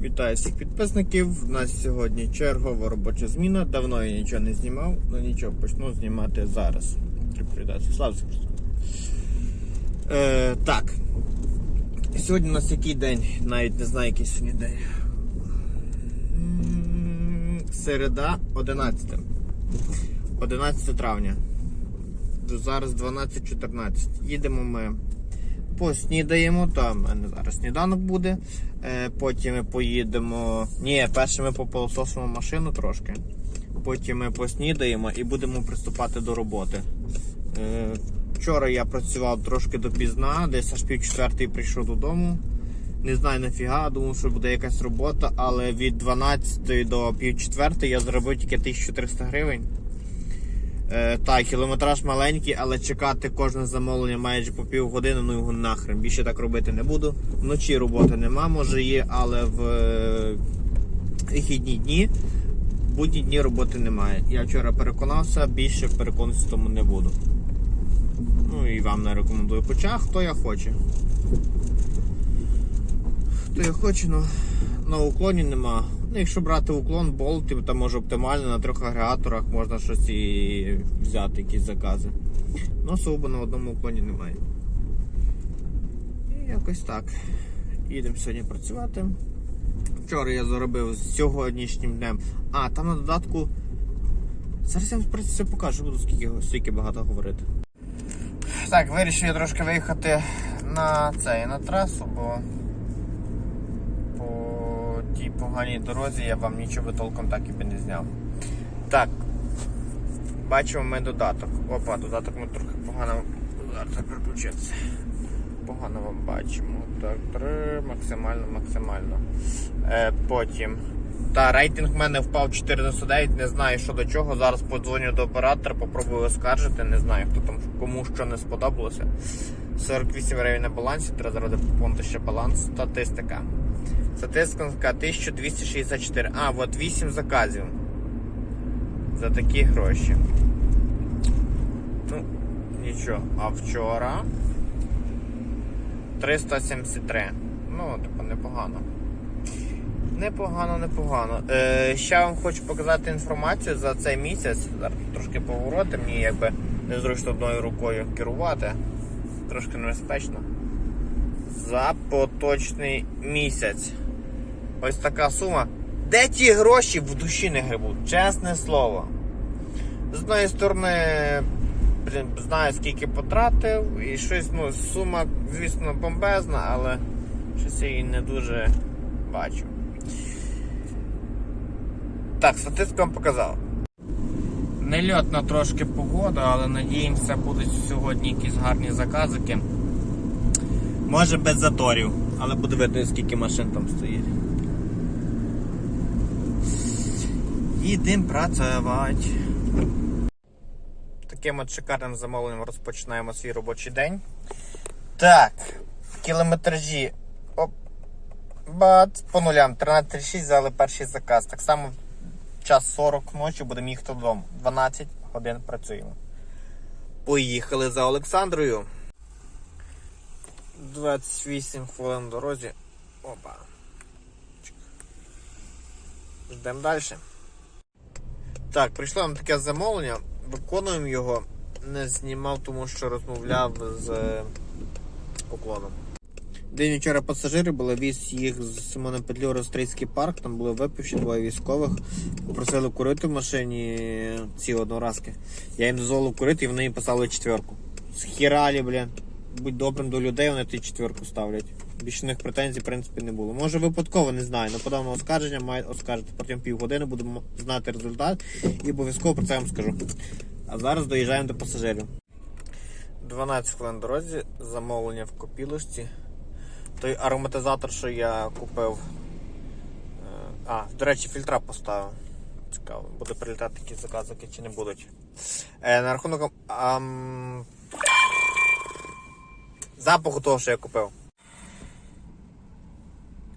Вітаю всіх підписників. У нас сьогодні чергова робоча зміна. Давно я нічого не знімав, але нічого почну знімати зараз. Просто. Е, так. Сьогодні у нас який день? Навіть не знаю, який сьогодні день. Середа 11. 11 травня. Зараз 12.14. Їдемо ми. Поснідаємо, там зараз сніданок буде. Е, потім ми поїдемо. Ні, перше ми попилососимо машину трошки. Потім ми поснідаємо і будемо приступати до роботи. Е, вчора я працював трошки допізна, десь аж пів четвертої прийшов додому. Не знаю нафіга, думав, що буде якась робота, але від 12 до пів четвертої я зробив тільки 1300 гривень. Е, так, кілометраж маленький, але чекати кожне замовлення майже по півгодини, ну його нахрен. Більше так робити не буду. Вночі роботи нема, може є, але в е, вихідні дні, будні дні роботи немає. Я вчора переконався, більше переконатися тому не буду. Ну і вам не рекомендую. Хоча хто я хоче. Хто я хоче, ну на уклоні нема. Якщо брати уклон, болт, типу, там може оптимально на трьох агрегаторах можна щось і взяти, якісь закази. Ну, особо на одному уклоні немає. І якось так. Їдемо сьогодні працювати. Вчора я заробив з сьогоднішнім днем. А, там на додатку. Зараз я вам це покажу, буду скільки, скільки багато говорити. Так, вирішив я трошки виїхати на цей на трасу, бо тій поганій дорозі я вам нічого толком так і не зняв. Так, бачимо ми додаток. Опа, додаток ми трохи погано. Зараз переключитися. Погано вам бачимо. Так, три, максимально, максимально. Е, потім. Та, рейтинг в мене впав 499, не знаю що до чого. Зараз подзвоню до оператора, попробую оскаржити, не знаю, хто там кому що не сподобалося. 48 гривень на балансі, треба заради поповнити ще баланс. Статистика. Статистика 1264. А, от 8 заказів. За такі гроші. Ну, нічого. А вчора 373. Ну, типу, непогано. Непогано, непогано. Е, ще вам хочу показати інформацію за цей місяць. Зараз трошки повороти, мені якби незручно одною рукою керувати. Трошки небезпечно. За поточний місяць. Ось така сума. Де ті гроші в душі не грибуть? Чесне слово. З одної сторони, блін, знаю скільки потратив, і щось, ну, сума, звісно, бомбезна, але щось я її не дуже бачу. Так, статистика вам показала. Нельотна трошки погода, але надіємося, будуть сьогодні якісь гарні заказики. Може без заторів, але буде видно, скільки машин там стоїть. Їдемо працювати. Таким от шикарним замовленням розпочинаємо свій робочий день. Так, кілометражі. Оп. Бац, по нулям. 13.36 взяли перший заказ. Так само час 40 ночі будемо їхати додому. 12 годин працюємо. Поїхали за Олександрою. 28 хвилин в дорозі. Опа. Ждемо далі. Так, прийшло нам таке замовлення. Виконуємо його. Не знімав, тому що розмовляв з е, уклоном. День вчора пасажири були, віз їх з Симоном Петлю Рострийський парк, там були випивші двоє військових. Попросили курити в машині ці одноразки. Я їм дозволив курити і вони їм поставили четверку. Схіралі, блін. Будь добрим до людей, вони ті четверку ставлять. Більше них претензій, в принципі, не було. Може випадково, не знаю. На подав оскарження, має оскаржити протягом півгодини, будемо знати результат і обов'язково про це вам скажу. А зараз доїжджаємо до пасажирів. 12 хвилин дорозі, замовлення в копілочці. Той ароматизатор, що я купив. е, А, до речі, фільтра поставив. Цікаво, буде прилітати якісь заказики чи не будуть. Е, на рахунок ам... запаху того, що я купив.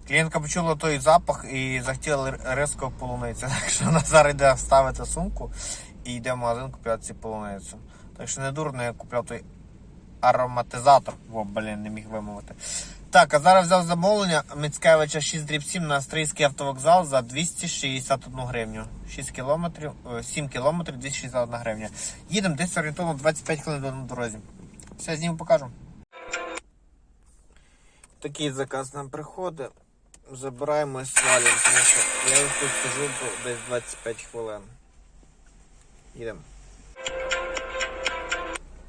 Клієнтка почула той запах і захотіла різко полуницю. Так що вона зараз йде ставити сумку і йде в магазин купляти цю полуницю. Так що не дурно я купляв той ароматизатор. О, блін, не міг вимовити. Так, а зараз взяв замовлення Мицькевича 6 дріб 7 на Австрійський автовокзал за 261 гривню. 6 кілометрів, е, 7 кілометрів, 261 гривня. Їдемо десь орієнтовно 25 хвилин на дорозі. Все, зніму покажу. Такий заказ нам приходить. Забираємо і свалюємо, тому що я їх тут сижу десь 25 хвилин. Їдемо.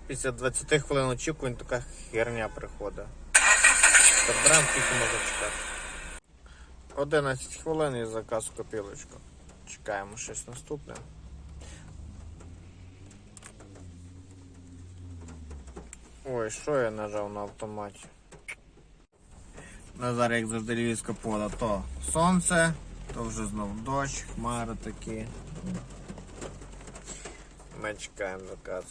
Після 20 хвилин очікувань така херня приходить. Беремо скільки можна чекати. 11 хвилин і заказ копілочку. Чекаємо щось наступне. Ой, що я нажав на автоматі? Назар, як завжди львівська поля, то сонце, то вже знов дощ, хмари такі. Ми чекаємо заказ.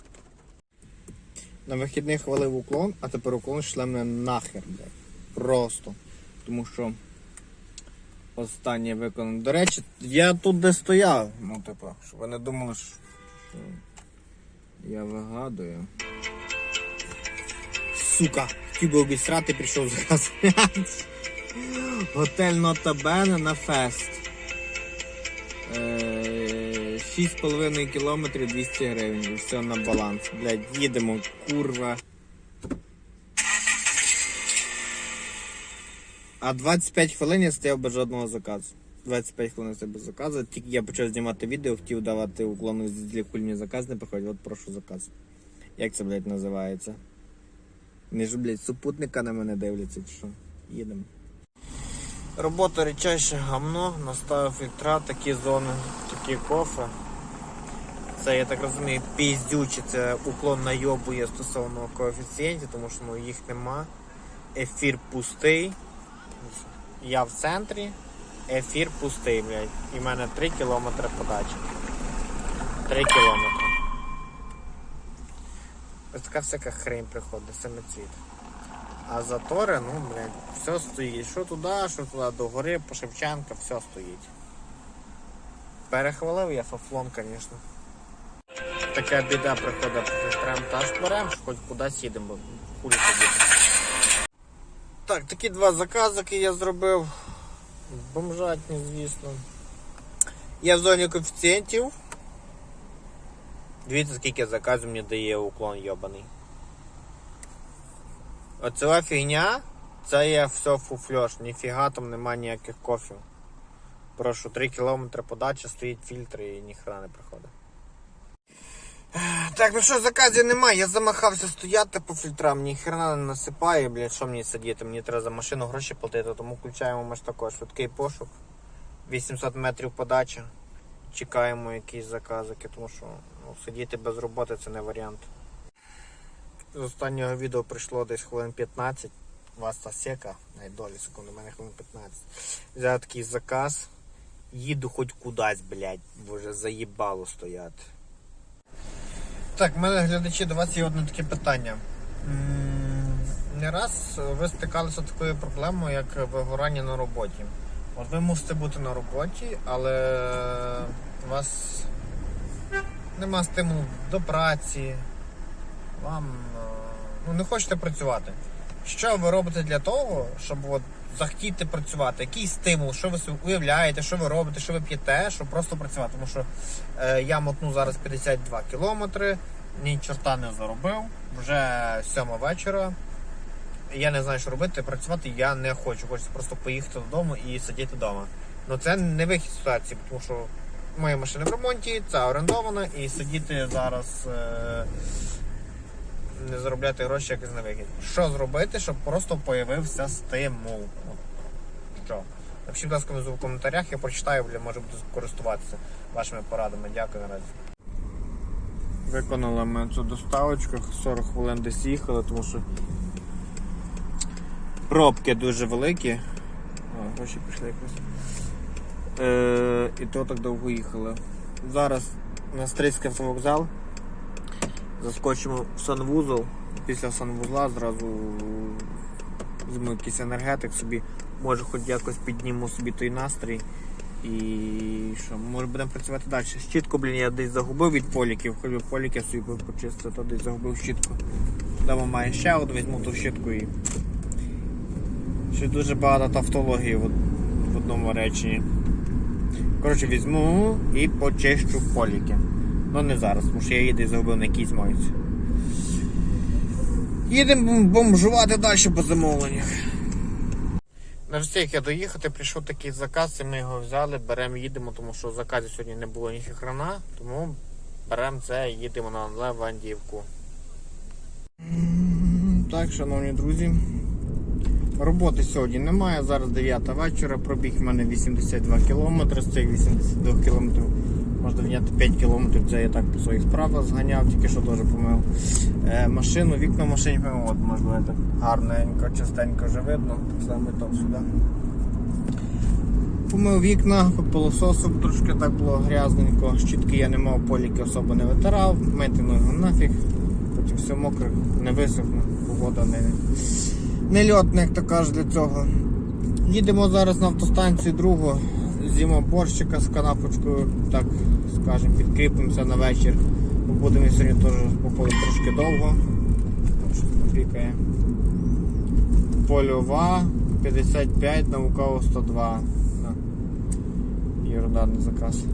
На вихідних хвалив уклон, а тепер уклон шле мене нахер, блядь. Просто. Тому що останнє виконано. До речі, я тут де стояв. Ну, типу, щоб ви не думали, що я вигадую. Сука, хотів би обісрати, прийшов заказ. Готель Нотабене на фест. Е, 6,5 кілометрів 200 гривень. Все на баланс. Блядь, їдемо, курва. А 25 хвилин я стояв без жодного заказу. 25 хвилин стояв без заказу. Тільки я почав знімати відео, хотів давати уклону зі мені заказ не приходить. От прошу заказ. Як це, блядь, називається? Не ж, блядь, супутника на мене дивляться, чи що? Їдемо. Робота речайше гамно, наставив фільтра, такі зони, такі кофе. Це, я так розумію, піздючі, це уклон найобує стосовно коефіцієнтів, тому що ну, їх нема. Ефір пустий. Я в центрі, ефір пустий, блядь. І в мене 3 кілометри подачі. 3 кілометри. Ось така всяка хрень приходить, самоцвіт. А затори, ну, блядь, все стоїть. Що туди, що туди, до гори, по Шевченка, все стоїть. Перехвалив я фафлон, звісно. Така біда приходить фільтрам та берем, що хоч кудись їдемо, бо хулі сидіти. Так, такі два закази, які я зробив. Бомжатні, звісно. Я в зоні коефіцієнтів. Дивіться, скільки заказів мені дає уклон йобаний. Оця фігня, це є все фуфльош, ніфіга там нема ніяких кофів. Прошу 3 км подача, стоїть фільтр і ніхера не приходить. Так, ну що, заказів немає, я замахався стояти по фільтрам, ніхрена не насипає, блядь, що мені сидіти, мені треба за машину гроші платити, тому включаємо ми ж також швидкий пошук. 800 метрів подача. Чекаємо якісь заказики, тому що ну, сидіти без роботи це не варіант. З останнього відео прийшло десь хвилин 15. У вас та сека, найдолі секунди, у мене хвилин 15. Взяв такий заказ. Їду хоч кудись, блядь, бо вже заїбало стояти. Так, в мене глядачі, до вас є одне таке питання. Не раз ви стикалися з такою проблемою, як вигорання на роботі. От ви мусите бути на роботі, але у вас нема стимулу до праці, вам е, ну, не хочете працювати. Що ви робите для того, щоб от захотіти працювати? Який стимул, що ви уявляєте, що ви робите, що ви п'єте, щоб просто працювати? Тому що е, я мотну зараз 52 кілометри, ні чорта не заробив, вже сьома вечора. Я не знаю, що робити, працювати я не хочу. Хочу просто поїхати додому і сидіти вдома. Ну це не вихід ситуації, тому що моя машина в ремонті, це орендована, і сидіти зараз. Е- не заробляти гроші якось на вихід. Що зробити, щоб просто появився стимул? Що? Напишіть, будь ласка, в коментарях, я прочитаю, може буду користуватися вашими порадами. Дякую наразі. Виконали ми цю доставочку, 40 хвилин десь їхали, тому що пробки дуже великі. О, гроші пішли якось. Е, і то так довго їхали. Зараз на Стрийський автовокзал. Заскочимо в санвузол. Після санвузла зразу візьму якийсь енергетик собі, може хоч якось підніму собі той настрій. І що, може будемо працювати далі. Щітку, блін, я десь загубив від поліків, хоч би поліки собі почистити, то десь загубив щітку. Дома має ще одну, візьму ту щітку і Ще дуже багато тавтології в, одному реченні. Коротше, візьму і почищу поліки. Ну не зараз, тому що я їду і загубив на якійсь мойці. Їдемо бомжувати далі по замовленнях. Не встиг я доїхати, прийшов такий заказ, і ми його взяли, беремо, їдемо, тому що в заказі сьогодні не було ні хрена, тому беремо це і їдемо на Левандівку. Так, шановні друзі. Роботи сьогодні немає, зараз 9 вечора, пробіг в мене 82 км, з цих 82 км можна вняти 5 км, це я так по своїх справах зганяв, тільки що теж помив е, машину, вікна в машині помив, от можливо так гарненько, частенько вже видно, і там сюди. Помив вікна, пилососом трошки так було грязненько, щітки я не мав, поліки особо не витирав, мити ну його нафіг, потім все мокре, не висохне, погода не, не льотна, як то кажуть для цього. Їдемо зараз на автостанцію другу, з'їмо борщика з канапочкою, так скажемо, підкріпимося на вечір. Будемо сьогодні теж походити трошки довго. Попікає. Польова 55, науково 102. На. Єрундарний заказ.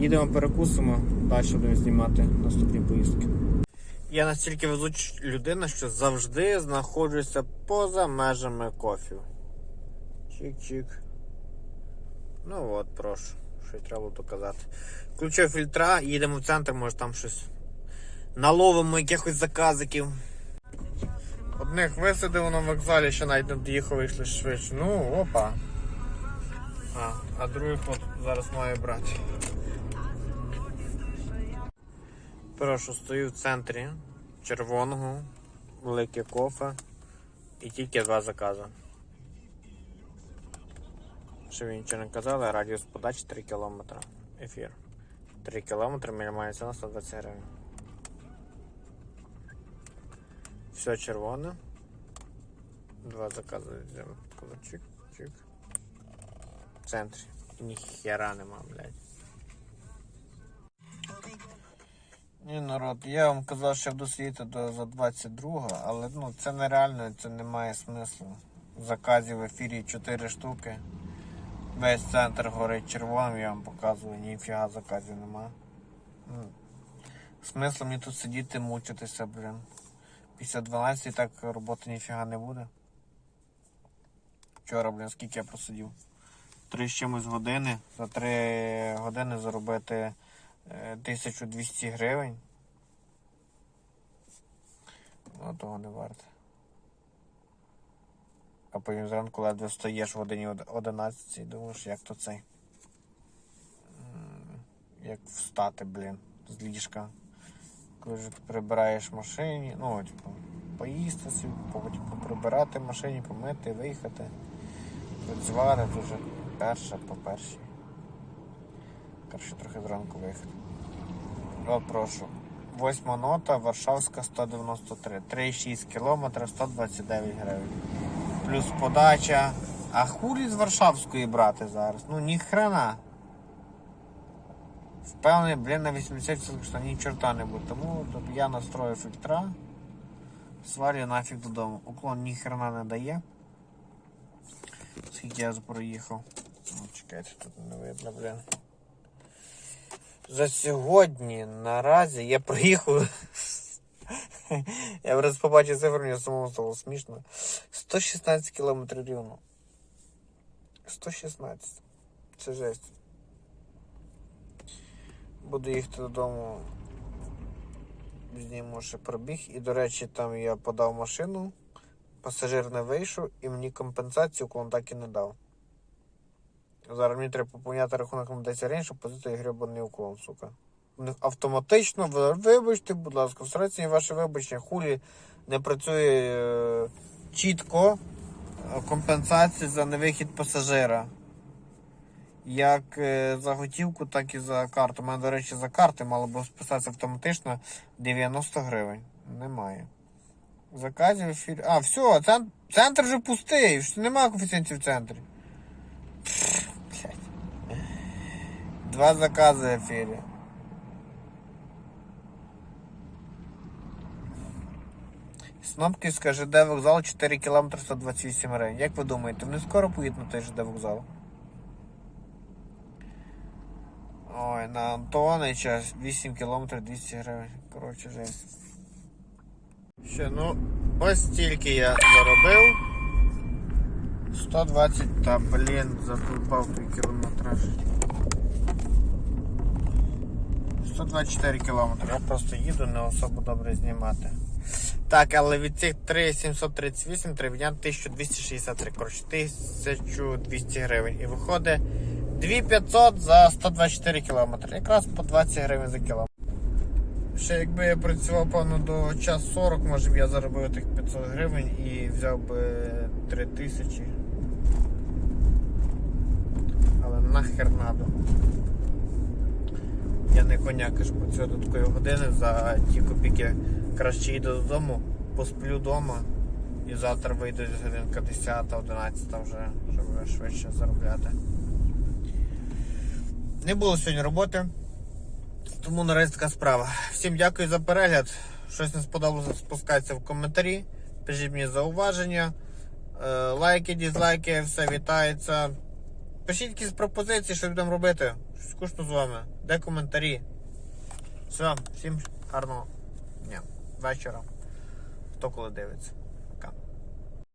Їдемо перекусимо, далі будемо знімати наступні поїздки. Я настільки везуча людина, що завжди знаходжуся поза межами кофів. Чик-чик. Ну от, прошу. Що треба було доказати. Включив фільтра, їдемо в центр, може там щось наловимо якихось заказиків. Одних висадив на вокзалі, ще навіть не доїхав, вийшли швидше. Ну, опа. А, а других от зараз маю брати. Прошу, стою в центрі червоного, велике кофе і тільки два закази. Що ви нічого не казали, радіус подачі 3 км. Ефір. 3 км мінімальна ціна 120 гривень. Все червоне. Два закази взяли. Чик, чик. В центрі. Ніхера нема, блядь. Ні, народ, я вам казав, що буду сидіти до за 22-го, але ну це нереально, це не має смислу. Заказів в ефірі 4 штуки. Весь центр горить червоним, я вам показую, ніфіга заказів нема. Ну, Смисл мені тут сидіти, мучитися, блін. Після 12 так роботи ніфіга не буде. Вчора, блін, скільки я просидів? Три з чимось години. За 3 години заробити 1200 гривень. Ну, того не варто. А потім зранку ледве встаєш в годині 11 і думаєш, як то цей. Як встати, блін, з ліжка. Коли вже ти прибираєш машині, ну, типу, поїсти, потім прибирати в машині, помити, виїхати. Працювати дуже перша по першій. Краще трохи зранку виїхати. От прошу. Восьма нота, Варшавська 193. 3,6 км, 129 гривень. Плюс подача. А хулі з Варшавської брати зараз? Ну ні хрена. Впевнений, блін, на 80% що ні чорта не буде. Тому я настрою фільтра. Свалю нафіг додому. Уклон ні хрена не дає. Скільки я проїхав. О, чекайте, тут не видно, блін. За сьогодні наразі я проїхав. Я раз побачив цифру, мені самому стало смішно. 116 кілометрів рівно. 116. Це жесть. Буду їхати додому. Зніму ще пробіг. І, до речі, там я подав машину, пасажир не вийшов і мені компенсацію уклон так і не дав. Зараз мені треба поповняти рахунок на 10 гривень, щоб позити гребаний уклон, сука. Не- Автоматично, вибачте, будь ласка, всередині ваше вибачення хулі не працює е, чітко е, компенсація за невихід пасажира. Як е, за готівку, так і за карту. У мене, до речі, за карти мало б списатися автоматично 90 гривень. Немає. Заказів ефір. А, все, центр, центр вже пустий. Немає коефіцієнтів в центрі. Пф, блядь. Два закази в ефірі. Снопківська ЖД вокзал 4 км 128 гривень. Як ви думаєте, вони скоро поїдуть на той ЖД вокзал? Ой, на Антонича 8 км 200 гривень. Коротше, жесть. Ще, ну, ось стільки я заробив. 120, та блін, задовбав твій кілометраж. 124 кілометри. Я просто їду, не особо добре знімати. Так, але від цих 3738 треба 1263. Коротше, 1200 гривень. І виходить 2500 за 124 кілометри. Якраз по 20 гривень за кілометр. Ще якби я працював, певно, до час 40, може б я заробив тих 500 гривень і взяв би 3000. Але нахер надо. Я не коняка ж працюю до такої години за ті копійки. Краще їду додому, посплю вдома і завтра вийду з годинка 10, 11 вже, щоб швидше заробляти. Не було сьогодні роботи, тому наразі така справа. Всім дякую за перегляд. Щось не сподобалося, спускайтеся в коментарі. Пишіть мені зауваження, е, лайки, дізлайки, все вітається. Пишіть якісь пропозиції, що будемо робити. Скучно з вами. Де коментарі? Все, всім гарного дня. Вечора. Хто коли дивиться.